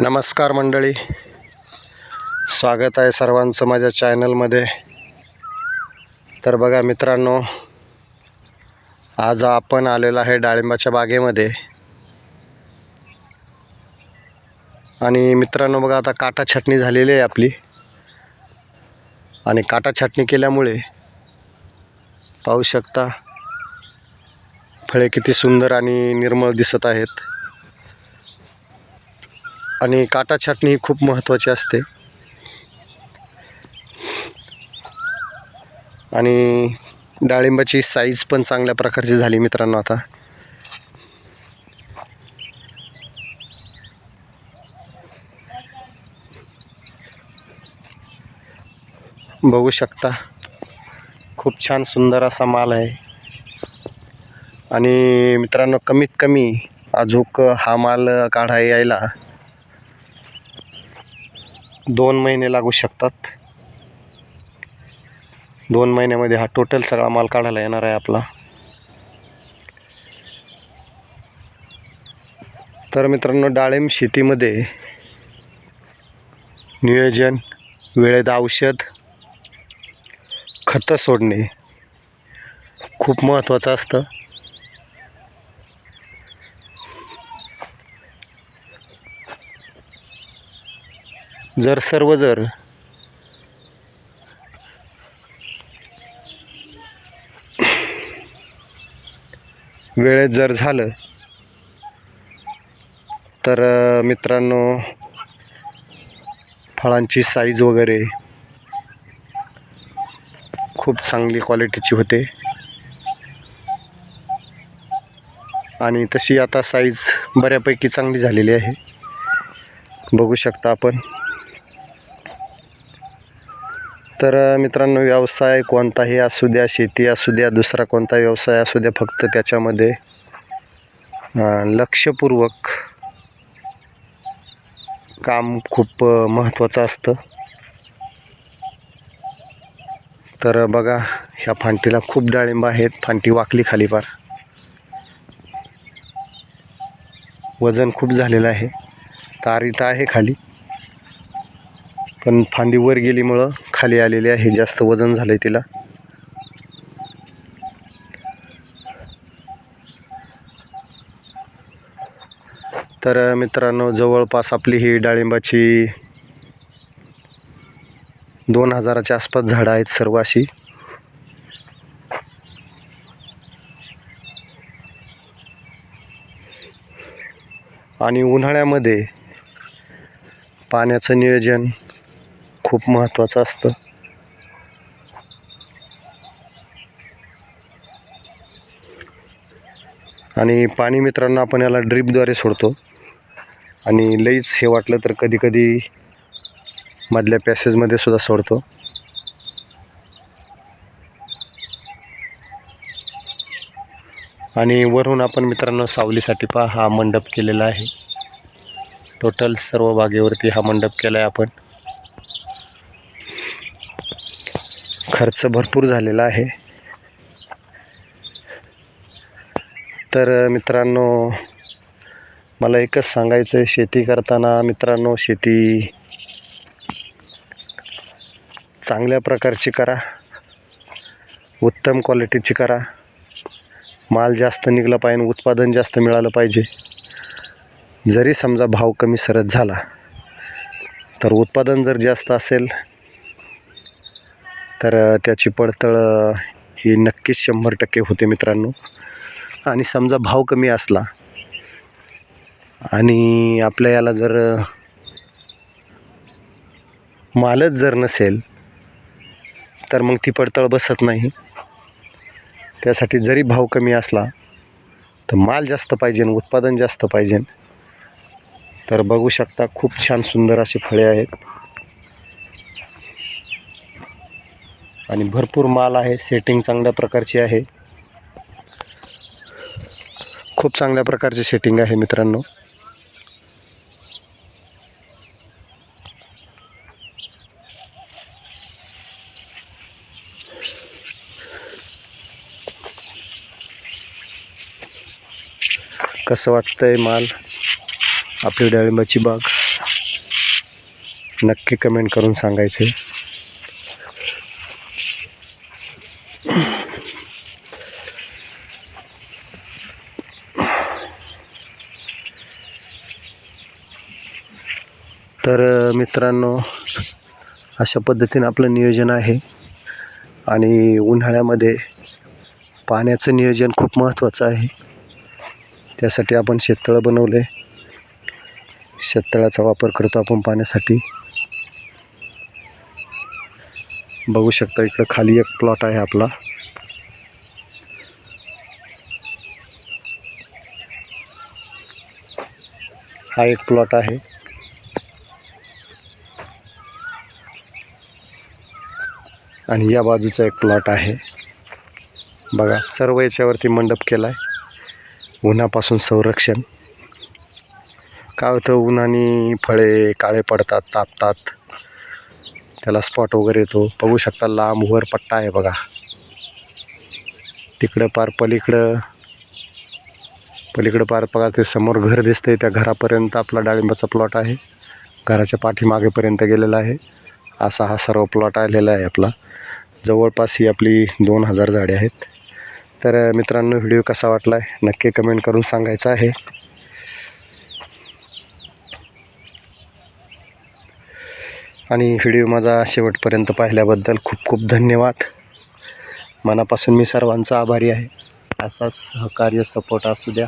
नमस्कार मंडळी. स्वागत आहे सर्वांचं माझ्या चॅनलमध्ये. तर बघा मित्रांनो आज आपण आलेलो आहे डाळिंबाच्या बागेमध्ये. आणि मित्रांनो बघा आता काटा छाटणी झालेली आहे आपली. आणि काटा छाटणी केल्यामुळे पाहू शकता फळे किती सुंदर आणि निर्मळ दिसत आहेत. आणि काटा छाटणी ही खूप महत्त्वाची असते. आणि डाळिंबाची साईज पण चांगल्या प्रकारची झाली मित्रांनो आता. बघू शकता खूप छान सुंदर असा माल आहे. आणि मित्रांनो कमीत कमी अजूक हा माल काढा यायला दोन महिने लागू शकतात. दोन महिन्यामध्ये हा टोटल सगळा माल काढायला येणार आहे आपला. तर मित्रांनो डाळिंब शेतीमध्ये नियोजन वेळेत औषध खतं सोडणे खूप महत्त्वाचं असतं. जर सर्व जर वेळेत जर झालं तर मित्रांनो फळांची साईज वगैरे खूप चांगली क्वालिटीची होते. आणि तशी आता साईज बऱ्यापैकी चांगली झालेली आहे. बघू शकता आपण. तर मित्रांनो व्यवसाय कोणताही असू द्या शेती असू द्या दुसरा कोणता व्यवसाय असू द्या फक्त त्याच्यामध्ये लक्षपूर्वक काम खूप महत्त्वाचं असतं. तर बघा ह्या फांटीला खूप डाळिंब आहेत. फांटी वाकली खाली फार वजन खूप झालेलं आहे. तार इथं आहे खाली. पण फांदी वर गेलीमुळं खाली आलेली आहे. जास्त वजन झालं आहे तिला. तर मित्रांनो जवळपास आपली ही डाळिंबाची दोन हजाराच्या आसपास झाडं आहेत सर्व अशी. आणि उन्हाळ्यामध्ये पाण्याचं नियोजन खूप महत्त्वाचं असतं. आणि पाणी मित्रांनो आपण याला ड्रीपद्वारे सोडतो. आणि लईच हे वाटलं तर कधी कधी मधल्या पॅसेजमध्ये सुद्धा सोडतो. आणि वरून आपण मित्रांनो सावलीसाठी पहा हा मंडप केलेला आहे. टोटल सर्व बागेवरती हा मंडप केला आहे आपण. खर्च भरपूर झालेला आहे. तर मित्रांनो मला एकच सांगायचं आहे शेती करताना मित्रांनो शेती चांगल्या प्रकारची करा. उत्तम क्वालिटीची करा. माल जास्त निघला पाहिजे उत्पादन जास्त मिळालं पाहिजे. जरी समजा भाव कमी सरत झाला तर उत्पादन जर जास्त असेल तर त्याची पडतळ ही नक्कीच शंभर टक्के होते मित्रांनो. आणि समजा भाव कमी असला आणि आपल्या याला जर मालच जर नसेल तर मग ती पडतळ बसत नाही. त्यासाठी जरी भाव कमी असला तर माल जास्त पाहिजे उत्पादन जास्त पाहिजे. तर बघू शकता खूप छान सुंदर अशी फळे आहेत. आणि भरपूर माल आहे. सेटिंग चांगल्या प्रकारची आहे. खूप चांगल्या प्रकारची सेटिंग आहे मित्रांनो. कसं वाटतंय माल? आपली डाळिंबाची बाग? नक्की कमेंट करून सांगायचे तर मित्रांनो अशा पद्धतीनं आपलं नियोजन आहे. आणि उन्हाळ्यामध्ये पाण्याचं नियोजन खूप महत्त्वाचं आहे. त्यासाठी आपण शेततळं बनवले. शेततळाचा वापर करतो आपण पाण्यासाठी. बघू शकता इकडं खाली एक प्लॉट आहे आपला. हा एक प्लॉट आहे. आणि या बाजूचा एक प्लॉट आहे. बघा सर्व याच्यावरती मंडप केला आहे उन्हापासून संरक्षण. काय होतं उन्हाने फळे काळे पडतात तापतात. त्याला स्पॉट वगैरे येतो. बघू शकता लांब वर पट्टा आहे बघा. तिकडं पार पलीकडं पलीकडं पार बघा ते समोर घर दिसतंय. त्या घरापर्यंत आपला डाळिंबाचा प्लॉट आहे. घराच्या पाठीमागेपर्यंत गेलेला आहे. असा हा सर्व प्लॉट आलेला आहे आपला. जवळपास ही आपली दोन हजार झाडे आहेत. तर मित्रांनो व्हिडिओ कसा वाटला आहे नक्की कमेंट करून सांगायचं आहे. आणि व्हिडिओ माझा शेवटपर्यंत पाहिल्याबद्दल खूप खूप धन्यवाद. मनापासून मी सर्वांचा आभारी आहे. असाच सहकार्य सपोर्ट असू द्या.